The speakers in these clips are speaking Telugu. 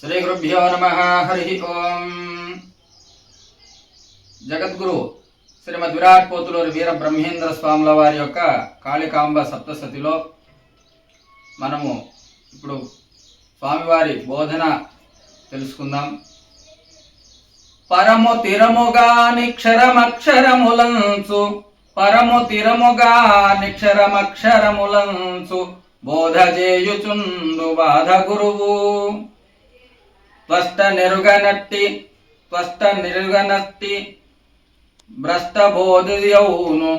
శ్రీగురుభ్యో నమ హరి ఓం. జగద్గురు శ్రీమద్ విరాట్ పోతులూరి వీర బ్రహ్మేంద్ర స్వాముల వారి యొక్క కాళికాంబ సప్తసతిలో మనము ఇప్పుడు స్వామివారి బోధన తెలుసుకుందాం. పరము తిరముగా నిక్షరమక్షరములంచు పరము తిరముగా నిక్షరమక్షరములంచు బోధ చేయుచుండు బాధ గురువు త్వష్ట నెరుగనట్టి త్వష్ట నెరుగనట్టి భ్రష్ట బోధియౌను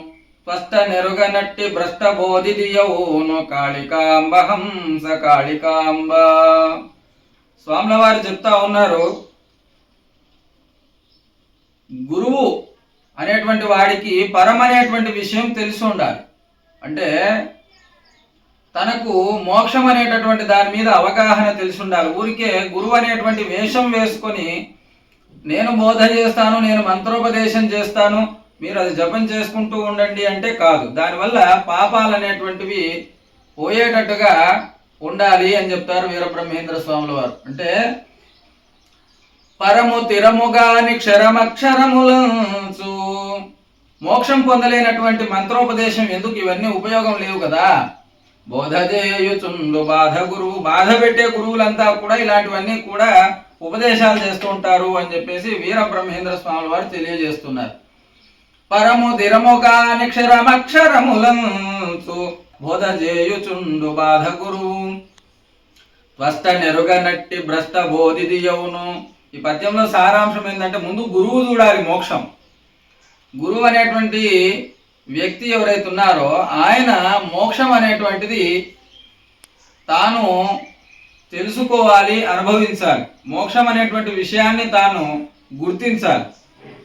త్వష్ట నెరుగనట్టి భ్రష్ట బోధియౌను కాళికాంబ. హంస కాళికాంబ స్వాముల వారు చెప్తా ఉన్నారు గురువు అనేటువంటి వాడికి పరం అనేటువంటి విషయం తెలిసి ఉండాలి. అంటే తనకు మోక్షం అనేటటువంటి దాని మీద అవగాహన తెలిసి ఉండాలి ఊరికే గురువు అనేటువంటి వేషం వేసుకొని నేను బోధ చేస్తాను నేను మంత్రోపదేశం చేస్తాను మీరు అది జపం చేసుకుంటూ ఉండండి అంటే కాదు. దానివల్ల పాపాలు అనేటువంటివి పోయేటట్టుగా ఉండాలి అని చెప్తారు వీరబ్రహ్మేంద్ర స్వాముల వారు. అంటే పరము తిరముగాని క్షరమక్షరములంచు మోక్షం పొందలేనటువంటి మంత్రోపదేశం ఎందుకు? ఇవన్నీ ఉపయోగం లేవు కదా. బోధ చేయుచుండు బాధ గురువు బాధ పెట్టే గురువులంతా కూడా ఇలాంటివన్నీ కూడా ఉపదేశాలు చేస్తూ ఉంటారు అని చెప్పేసి వీర బ్రహ్మేంద్ర స్వామి వారు తెలియజేస్తున్నారు. పరము దిరముగాని క్షరమక్షరములంచు బోధ చేయుచుండు బాధ గురువు త్వష్ట నెరుగనట్టి భ్రష్ట బోధిదియవును. ఈ పద్యంలో సారాంశం ఏంటంటే ముందు గురువు చూడాలి మోక్షం. గురువు అనేటువంటి వ్యక్తి ఎవరైతే ఉన్నారో ఆయన మోక్షం అనేటువంటిది తాను తెలుసుకోవాలి అనుభవించాలి. మోక్షం అనేటువంటి విషయాన్ని తాను గుర్తించాలి.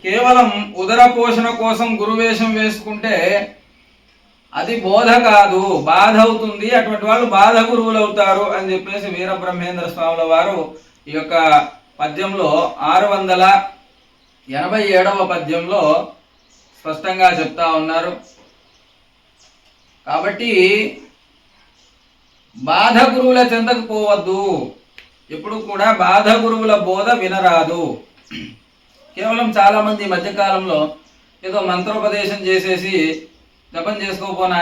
కేవలం ఉదర పోషణ కోసం గురువేషం వేసుకుంటే అది బోధ కాదు బాధ అవుతుంది. అటువంటి వాళ్ళు బాధ గురువులు అవుతారు అని చెప్పేసి వీరబ్రహ్మేంద్ర స్వాముల వారు ఈ యొక్క పద్యంలో ఆరు వందల ఎనభై ఏడవ పద్యంలో స్పష్టంగా చెప్తా ఉన్నారు. కాబట్టి బాధ గురువుల చెంతకు పోవద్దు. ఎప్పుడు కూడా బాధ గురువుల బోధ వినరాదు. కేవలం చాలా మంది మధ్యకాలంలో ఏదో మంత్రోపదేశం చేసేసి జపం చేసుకోపోను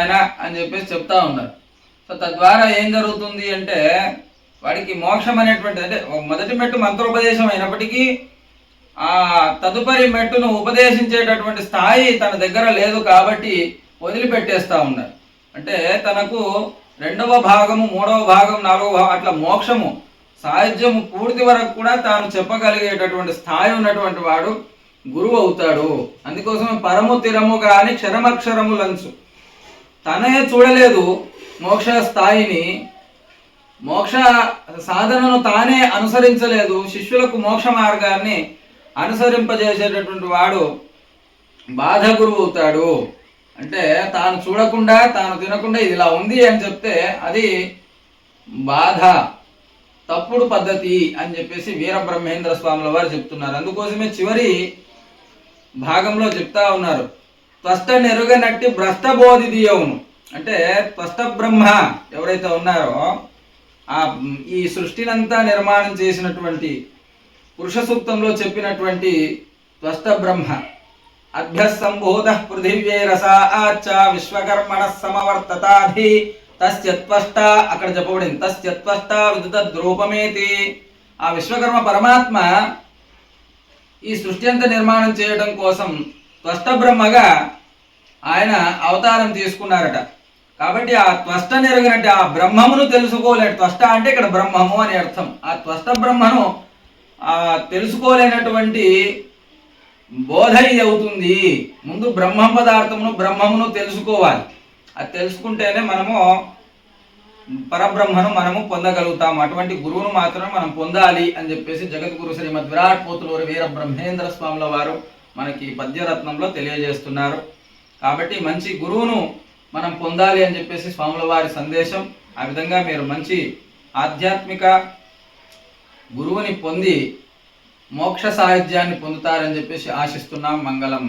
అని చెప్పేసి చెప్తా ఉన్నారు. సో తద్వారా ఏం జరుగుతుంది అంటే వాడికి మోక్షం అనేటువంటి అంటే మొదటి మెట్టు మంత్రోపదేశం అయినప్పటికీ ఆ తదుపరి మెట్టును ఉపదేశించేటటువంటి స్థాయి తన దగ్గర లేదు కాబట్టి వదిలిపెట్టేస్తా ఉన్నారు. అంటే తనకు రెండవ భాగము మూడవ భాగం నాలుగవ భాగం అట్లా మోక్షము సాహిత్యము పూర్తి వరకు కూడా తాను చెప్పగలిగేటటువంటి స్థాయి ఉన్నటువంటి వాడు గురువు అవుతాడు. అందుకోసం పరము తిరము కానీ క్షరమక్షరము లంచు. తనే చూడలేదు మోక్ష స్థాయిని. మోక్ష సాధనను తానే అనుసరించలేదు. శిష్యులకు మోక్ష మార్గాన్ని అనుసరింపజేసేటటువంటి వాడు బాధ గురువు అవుతాడు. అంటే తాను చూడకుండా తాను తినకుండా ఇది ఇలా ఉంది అని చెప్తే అది బాధ తప్పుడు పద్ధతి అని చెప్పేసి వీరబ్రహ్మేంద్ర స్వాముల వారు చెప్తున్నారు. అందుకోసమే చివరి భాగంలో చెప్తా ఉన్నారు. త్వష్ట నెరుగనట్టి భ్రష్ట బోధిదీయవును అంటే త్వష్ట బ్రహ్మ ఎవరైతే ఉన్నారో ఆ ఈ సృష్టినంతా నిర్మాణం చేసినటువంటి పురుష సూక్తంలో చెప్పినటువంటి త్వష్ట బ్రహ్మ అభ్యసంభూత పృథివ్యేరస ఆచ విశ్వకర్మణ సమవర్తతాధి తస్య త్వష్ట అక్కడ చెప్పబడింది తస్య త్వష్ట విదుత ద్రూపమేతి ఆ విశ్వకర్మ పరమాత్మ ఈ సృష్టి అంతా నిర్మాణం చేయడం కోసం త్వష్ట బ్రహ్మగా ఆయన అవతారం తీసుకున్నారట. కాబట్టి ఆ త్వష్ట నెరగినట్టు ఆ బ్రహ్మమును తెలుసుకోలేడు. త్వష్ట అంటే ఇక్కడ బ్రహ్మము అని అర్థం. ఆ త్వష్ట బ్రహ్మను తెలుసుకోలేనటువంటి బోధ ఇది అవుతుంది. ముందు బ్రహ్మ పదార్థమును బ్రహ్మమును తెలుసుకోవాలి. అది తెలుసుకుంటేనే మనము పరబ్రహ్మను మనము పొందగలుగుతాం అటువంటి గురువును మాత్రమే మనం పొందాలి అని చెప్పేసి జగద్గురు శ్రీమద్ విరాట్ పోతులూరు వీర బ్రహ్మేంద్ర స్వాముల వారు మనకి పద్యరత్నంలో తెలియజేస్తున్నారు. కాబట్టి మంచి గురువును మనం పొందాలి అని చెప్పేసి స్వాముల వారి సందేశం. ఆ విధంగా మీరు మంచి ఆధ్యాత్మిక గురువుని పొంది మోక్ష సాహిత్యాన్ని పొందుతారని చెప్పేసి ఆశిస్తున్నాం మంగళం